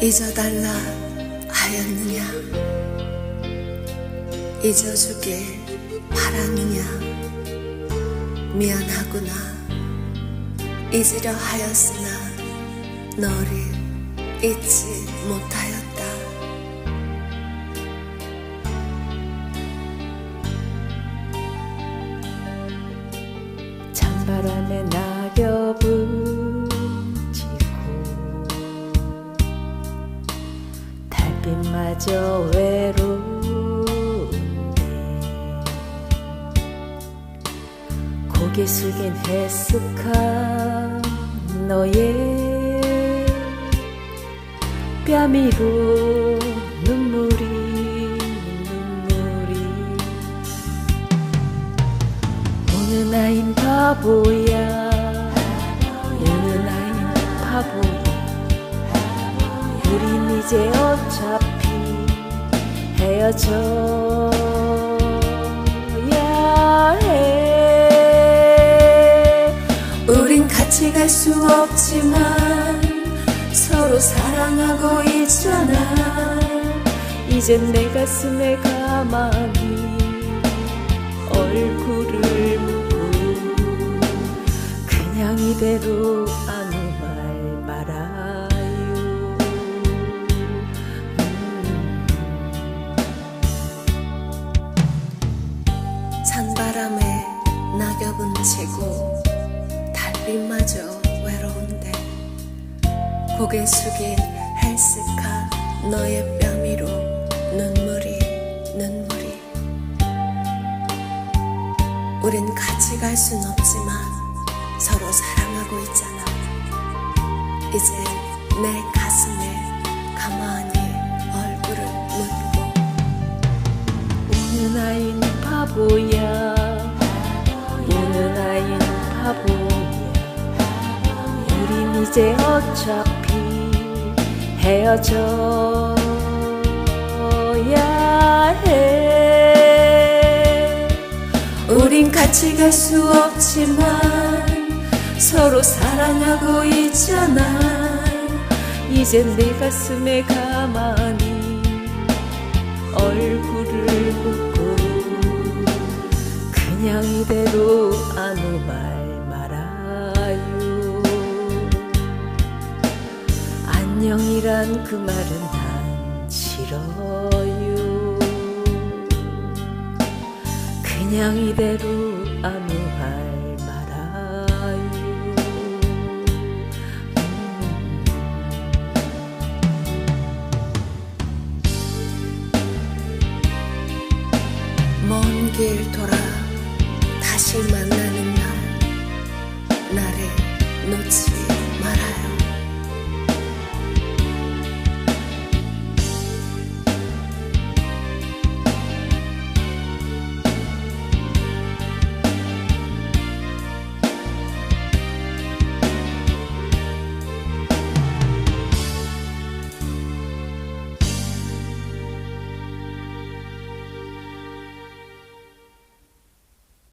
잊어달라 하였느냐? 잊어주길 바랐느냐? 미안하구나. 잊으려 하였으나 너를 잊지 못하였다 달빛마저 외로운데 고개 숙인 해숙한 너의 뺨위로 눈물이 눈물이. 우는 아인 바보야 우는 아인 바보야. 우린 이제 어차피 헤어져야 해. 우린 같이 갈 수 없지만 서로 사랑하고 있잖아. 이젠 내 가슴에 가만히 얼굴을 묻고 그냥 이대로 낙엽은 지고 달빛마저 외로운데 고개 숙인 헬스카 너의 뺨 위로 눈물이 눈물이. 우린 같이 갈 순 없지만 서로 사랑하고 있잖아. 이제 내 가 이제 어차피 헤어져야 해. 우린 같이 갈 수 없지만 서로 사랑하고 있잖아. 이젠 내 가슴에 가만히 얼굴을 묻고 그냥 이대로 아무 말 안녕이란 그 말은 난 싫어요. 그냥 이대로 아무 말 말아요. 먼길 돌아 다시 만나는 날 나를 놓지